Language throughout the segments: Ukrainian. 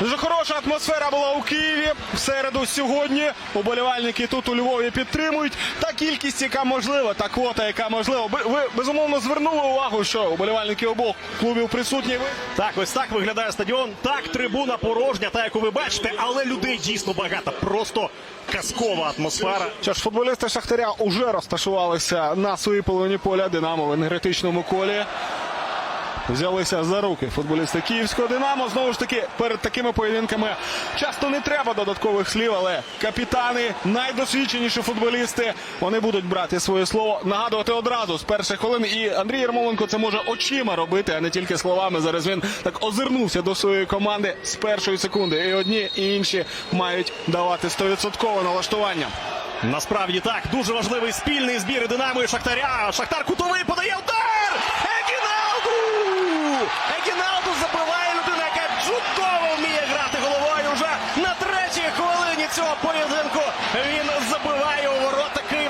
Дуже хороша атмосфера була у Києві в середу сьогодні. Уболівальники тут у Львові підтримують. Та кількість, яка можлива, та квота, яка можлива. Ви, безумовно звернули увагу, що уболівальники обох клубів присутні. Ви Так, ось так виглядає стадіон. Так, трибуна порожня, та яку ви бачите, але людей дійсно багато. Просто казкова атмосфера. Що ж, футболісти Шахтаря уже розташувалися на своїй половині поля Динамо в енергетичному колі. Взялися за руки футболісти Київського Динамо. Знову ж таки, перед такими поєдинками часто не треба додаткових слів, але капітани, найдосвідченіші футболісти, вони будуть брати своє слово, нагадувати одразу з перших хвилин. І Андрій Ярмоленко це може очима робити, а не тільки словами. Зараз він так озирнувся до своєї команди з першої секунди. І одні, і інші мають давати 100% налаштування. Насправді так, дуже важливий спільний збір Динамо і Шахтаря. Шахтар кутовий подає удар! Егіналду! Егіналду забиває людина, яка чудово вміє грати головою. Вже на третій хвилині цього поєдинку він забиває у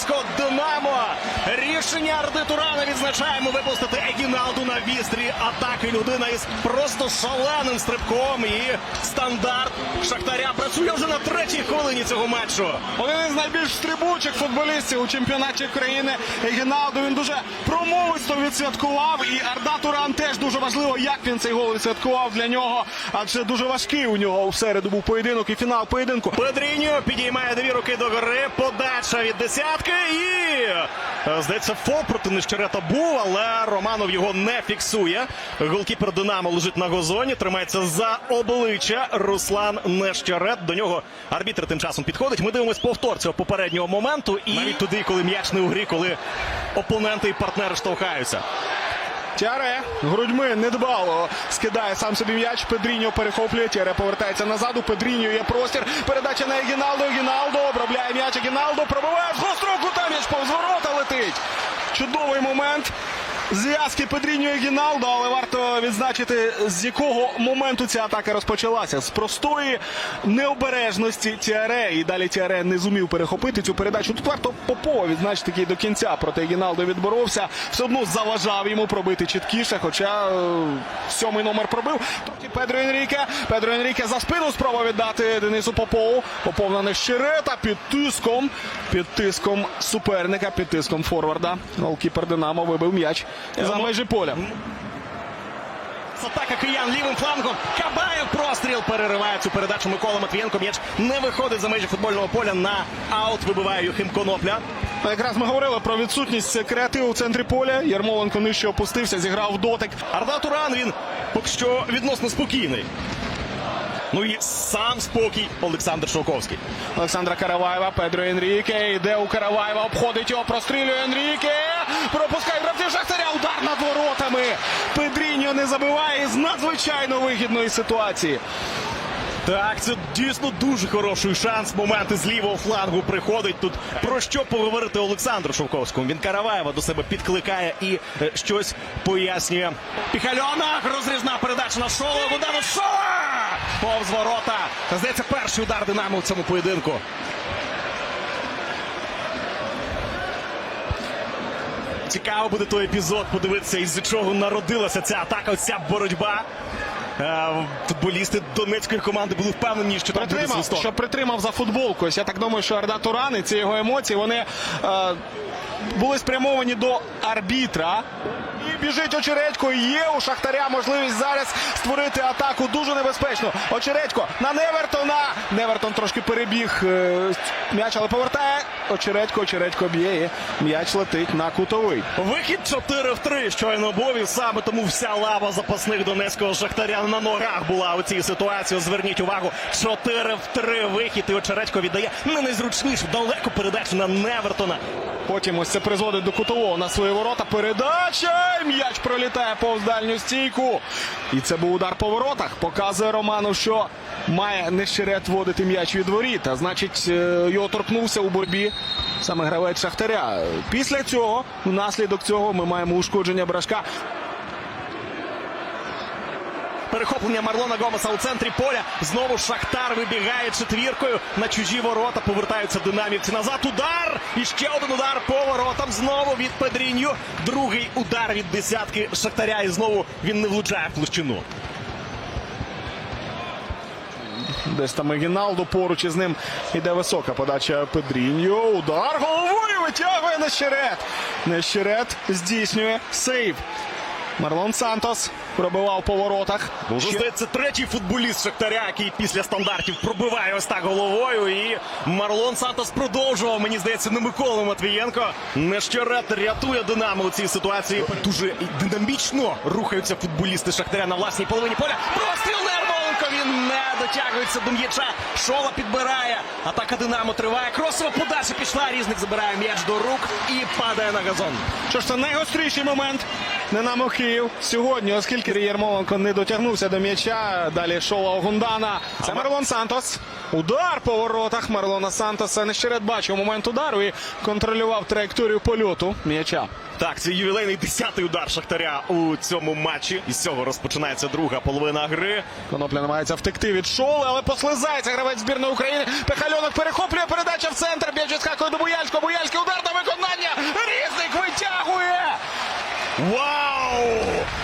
ворота київського Динамо. Рішення Арди Турана відзначаємо випустити Егіналду на вістрі атаки. Людина із просто шаленим стрибком. І стандарт Шахтаря працює вже на третій хвилині цього матчу. Один із найбільш стрибучих футболістів у чемпіонаті країни Гіналду. Він дуже промовисто відсвяткував. І Арда Туран теж дуже важливо, як він цей гол відсвяткував для нього. Адже дуже важкий у нього у середу був поєдинок і фінал поєдинку. Педріньо підіймає дві руки до гори. Подача від десятки. І здається, фол проти Нещерета був, але Романов його не фіксує. Голкіпер Динамо лежить на газоні, тримається за обличчя Руслан Нещерет. До нього арбітр тим часом підходить. Ми дивимось повтор цього попереднього моменту. І навіть туди, коли м'яч не у грі, коли опоненти і партнери штовхаються. Тяре грудьми недбало скидає сам собі м'яч. Педріньо перехоплює. Тяре повертається назад. У Педріньо є простір. Передача на Егіналдо. Егіналдо обробляє м'яч. Егіналдо пробиває з гострого кута. М'яч повз ворота летить. Чудовий момент. Зв'язки Педріньо і Гіналдо, але варто відзначити, з якого моменту ця атака розпочалася. З простої необережності Тіаре. І далі Тіаре не зумів перехопити цю передачу. Тут варто Попова відзначити який до кінця проти Гіналдо відборовся. Все одно заважав йому пробити чіткіше, хоча е, сьомий номер пробив. Тут і Педро Енріке. Педро Енріке за спину спроба віддати Денису Попову. Попов на нещерета під тиском. Під тиском суперника, під тиском форварда. Голкіпер Динамо вибив м'яч за межі поля. Атака киян лівим флангом. Кабаєв простріл перериває цю передачу Микола Матвієнко. М'яч не виходить за межі футбольного поля на аут. Вибиває Юхим Конопля. Якраз ми говорили про відсутність креативу в центрі поля. Ярмоленко нижче опустився, зіграв дотик. Арда Туран він поки що відносно спокійний. Ну і сам спокій Олександр Шовковський. Олександра Караваєва, Педро Енріке. Йде у Караваєва, обходить його, прострілює Енріке. Пропускає гравців Шахтаря. Удар над воротами. Педріньо не забиває з надзвичайно вигідної ситуації. Так, це дійсно дуже хороший шанс. Моменти з лівого флангу приходить. Тут про що поговорити Олександру Шовковському. Він Караваєва до себе підкликає і е, щось пояснює. Піхальона розрізна передача на шола. Удар шола! Повз ворота. Здається, перший удар Динамо в цьому поєдинку. Цікаво буде той епізод подивитися, із чого народилася ця атака, ця боротьба. Е, Футболісти донецької команди були впевнені, що там буде свисток. що притримав за футболку. Ось я так думаю, що Арда Туран і ці його емоції вони е, були спрямовані до арбітра. І біжить Очередько. Є у Шахтаря можливість зараз створити атаку дуже небезпечно. Очередько на Невертона. Невертон трошки перебіг е, м'яч, але повертає. Очередько, Очередько б'є. і М'яч летить на кутовий. Вихід 4 в 3 щойно був і саме тому вся лава запасних донецького шахтаря на ногах була у цій ситуації. Зверніть увагу, 4 в 3 вихід. І Очередько віддає не найзручнішу далеку передачу на Невертона. Потім ось це призводить до кутового на свої ворота. Передача! М'яч пролітає повз дальню стійку. І це був удар по воротах. Показує Роману, що має нещерет водити м'яч від воріт. А значить, е, його торкнувся у боротьбі саме гравець Шахтаря. Після цього, внаслідок цього, ми маємо ушкодження брашка. Перехоплення Марлона Гомеса у центрі поля. Знову Шахтар вибігає четвіркою на чужі ворота. Повертаються динамівці назад. Удар! І ще один удар по воротам. Знову від Педріньо. Другий удар від десятки Шахтаря. І знову він не влучає в площину. Десь там Егіналдо поруч із ним іде висока подача Педріньо. Удар головою витягує Нещерет. Нещерет здійснює сейв. Марлон Сантос пробивав по воротах. Вже Ще- здається, третій футболіст Шахтаря, який після стандартів пробиває ось так головою. І Марлон Сантос продовжував. Мені здається, не Микола Матвієнко. Нещерет рятує Динамо у цій ситуації. Дуже динамічно рухаються футболісти Шахтаря на власній половині поля. Простріл Нермоленко. Він не дотягується до м'яча. Шола підбирає. Атака Динамо триває. Кросова подача пішла. Різник забирає м'яч до рук і падає на газон. Що ж це найгостріший момент Динамо Київ сьогодні, оскільки Єрмоленко не дотягнувся до м'яча. Далі Шола Гундана. Це Марлон Сантос. Удар по воротах Марлона Сантоса. Нещерет бачив момент удару і контролював траєкторію польоту м'яча. Так, це ювілейний десятий удар Шахтаря у цьому матчі. Із цього розпочинається друга половина гри. Конопля намагається втекти від шоли, але послизається гравець збірної України. Пехальонок перехоплює передача в центр. М'яч відскакує до Буяльського. Буяльський удар на виконання. Вау!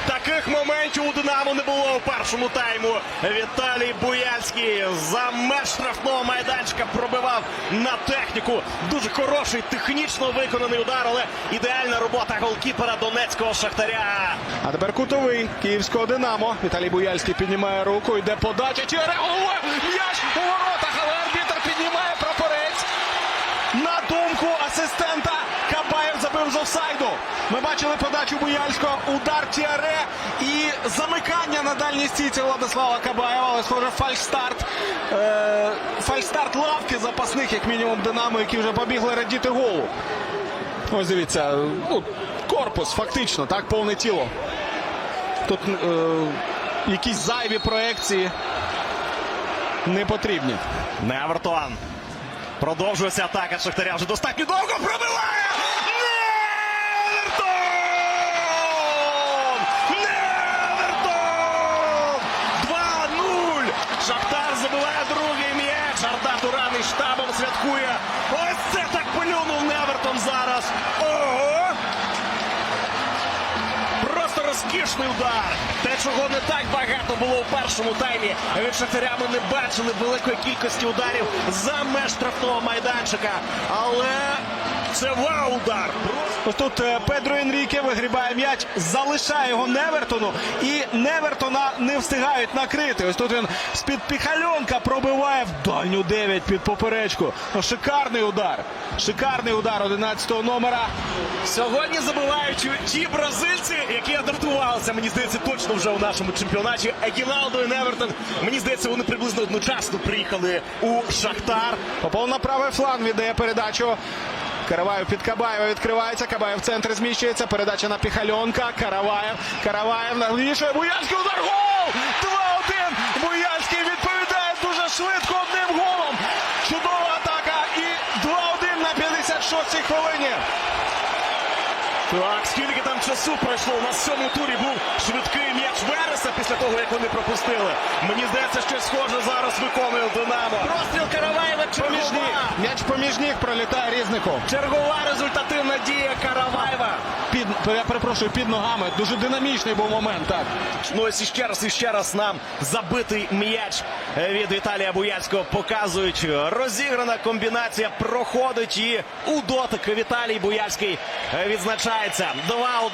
Таких моментів у Динамо не було у першому тайму. Віталій Буяльський за меж штрафного майданчика пробивав на техніку. Дуже хороший, технічно виконаний удар, але ідеальна робота голкіпера донецького шахтаря. А тепер кутовий київського Динамо. Віталій Буяльський піднімає руку. Йде подача. Головою. М'яч у воротах, але арбітр піднімає прапорець. На думку асистента Кабаєв з офсайду. Ми бачили подачу Буяльського, удар Тіаре і замикання на дальній стійці Владислава Кабаєва. Але схоже фальстарт. Е, фальстарт лавки запасних, як мінімум, Динамо, які вже побігли радіти голу. Ось дивіться, ну, корпус фактично, так, повне тіло. Тут е, якісь зайві проекції не потрібні. Невертон. Продовжується атака Шахтаря. Вже достатньо довго пробиває. Невертон! Невертон! 2-0. Шахтар забиває другий м'яч. Арда Тураний штабом святкує. Ось це так полюнув Невертон зараз. Ого! Просто розкішний удар. Те, чого не так багато було у першому таймі. Від Шахтаря ми не бачили великої кількості ударів за меж штрафного майданчика. Але це вау-удар. Ось тут е, Педро Енріке вигрібає м'яч, залишає його Невертону, і Невертона не встигають накрити. Ось тут він з-під піхальонка пробиває в дальню 9 під поперечку. Ну, шикарний удар. Шикарний удар 11-го номера. Сьогодні забивають ті бразильці, які адаптувалися, мені здається, точно вже у нашому чемпіонаті. Егіналдо і Невертон. Мені здається, вони приблизно одночасно приїхали у Шахтар. Попов на правий фланг віддає передачу. Караваєв під Кабаєва відкривається. Кабаєв в центр зміщується. Передача на Піхальонка. Караваєв. Караваєв навішує. Буянський удар. Гол! 2-1. Буянський відповідає дуже швидко одним голом. Чудова атака. І 2-1 на 56-й хвилині. Так, скільки там часу пройшло? На сьомому турі був швидкий м'яч Вереса після того, як вони пропустили. Мені здається, щось схоже зараз виконує Динамо. Простріл Караваєва чергова. М'яч поміж ніг пролітає різнику. Чергова результативна дія Караваєва. Під, я перепрошую, під ногами. Дуже динамічний був момент. Так. Ну ось іще раз, іще раз нам забитий м'яч від Віталія Буяльського показують. Розіграна комбінація проходить і у дотик Віталій Буяльський відзначається.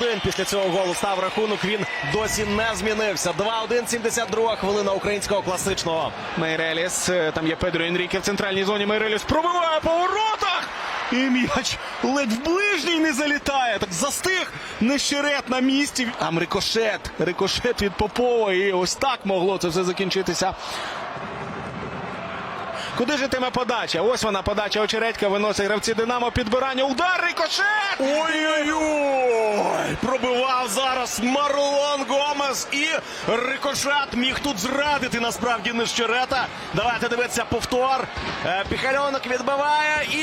2-1 після цього голу став рахунок. Він досі не змінився. 2-1, 72 хвилина українського класичного. Мейреліс, е, там є Педро Енріке в центральній зоні. Мейреліс пробиває по воротах. І м'яч ледь в ближній не залітає. Так застиг нещерет на місці. Там рикошет. Рикошет від Попова. І ось так могло це все закінчитися. Куди ж йтиме подача? Ось вона подача очередька виносить гравці Динамо. Підбирання. Удар рикошет! Ой-ой-ой! Пробивав зараз Марлон Гомес і Рикошет міг тут зрадити насправді нещерета. Давайте дивитися повтор. Е, Піхальонок відбиває і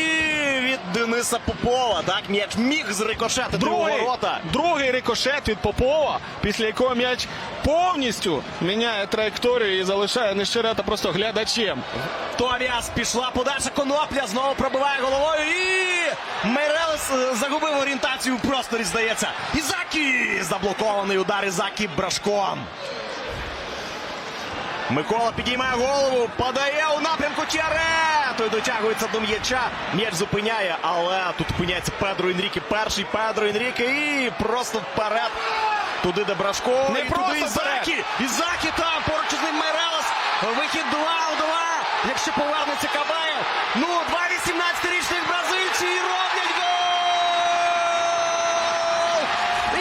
від Дениса Попова. Так, м'яч міг зрикошетити у Другий, ворота. другий рикошет від Попова, після якого м'яч повністю міняє траєкторію і залишає нещерета просто глядачем. Тобіас пішла подальша конопля, знову пробиває головою і Мейрелес загубив орієнтацію у просторі, здається. Ізакі! Заблокований удар Ізакі брашком. Микола підіймає голову, подає у напрямку Чаре. Той дотягується до м'яча. М'яч зупиняє, але тут опиняється Педро Інріке. Перший Педро Інріке і просто вперед. Туди де Брашко. Не і просто туди Ізакі. Ізакі там поруч із ним Майрелес. Вихід 2 у 2. Якщо повернеться Кабаєв. Ну, два 18-річних бразильці і роблять гол!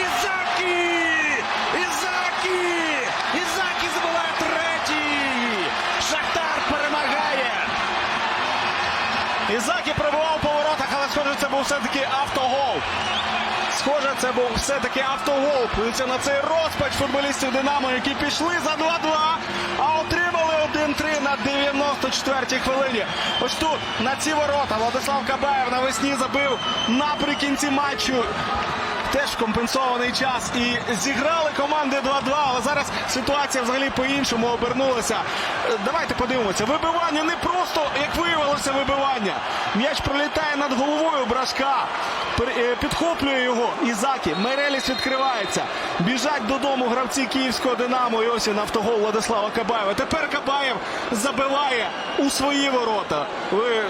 Ізакі! Ізакі! Ізакі забиває третій! Шахтар перемагає! Ізакі пробував по воротах, але схоже, це був все-таки автогол. Схоже, це був все-таки автогол. Подивіться на цей розпач футболістів Динамо, які пішли за 2-2, а отримали 1-3 на 94-й хвилині. Ось тут, на ці ворота, Владислав Кабаєв навесні забив наприкінці матчу. Теж компенсований час і зіграли команди 2-2, але зараз ситуація взагалі по-іншому обернулася. Е, Давайте подивимося. Вибивання не просто, як виявилося, вибивання. М'яч пролітає над головою брашка. Е, Підхоплює його Ізакі. Мереліс відкривається. Біжать додому гравці київського Динамо. І ось він автогол Владислава Кабаєва. Тепер Кабаєв забиває у свої ворота. Ви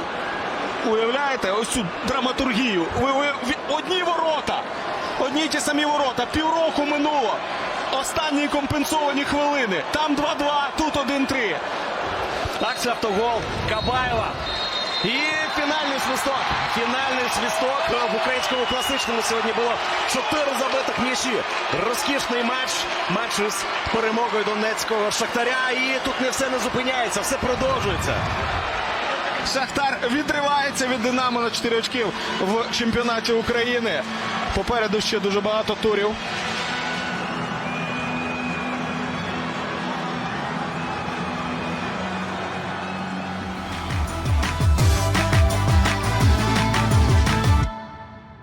Уявляєте, ось цю драматургію. Ви, ви одні ворота, одні ті самі ворота. Півроку минуло. Останні компенсовані хвилини. Там 2-2, тут 1-3. Так, це автогол Кабаєва. І фінальний свисток. Фінальний свисток в українському класичному сьогодні було чотири забитих м'ячі. Розкішний матч. Матч із перемогою донецького шахтаря. І тут не все не зупиняється, все продовжується. Шахтар відривається від Динамо на 4 очків в чемпіонаті України. Попереду ще дуже багато турів.